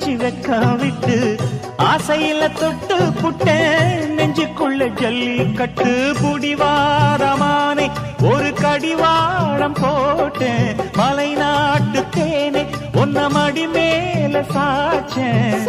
வச்சு வெக்கம் ஆசையில தொட்டு புட்ட நெஞ்சுக்குள்ள ஜல்லி கட்டு புடிவாரமானே ஒரு கடிவாளம் போட்டேன். மலை நாட்டு தேனே ஒன்ன மடி மேல சாச்சேன்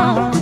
கிச்சிலி